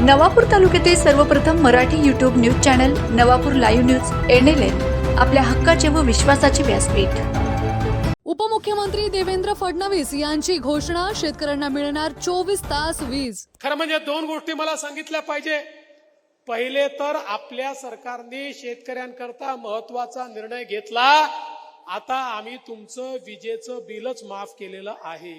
नवापूर तालुक्यातील सर्वप्रथम Marathi YouTube news channel Navapur live news NLN आपल्या हक्काचे व विश्वासाचे व्यासपीठ. उपमुख्यमंत्री देवेंद्र फडणवीस यांची घोषणा शेतकऱ्यांना मिळणार चोवीस तास वीज. खरं म्हणजे दोन गोष्टी मला सांगितल्या पाहिजे. पहिले तर आपल्या सरकारने शेतकऱ्यांकरता महत्त्वाचा निर्णय घेतला. आता आम्ही तुमचं विजेचं बिलच माफ केलेलं आहे.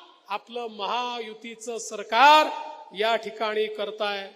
आपलं महायुतीचं सरकार या ठिकाणी करताय.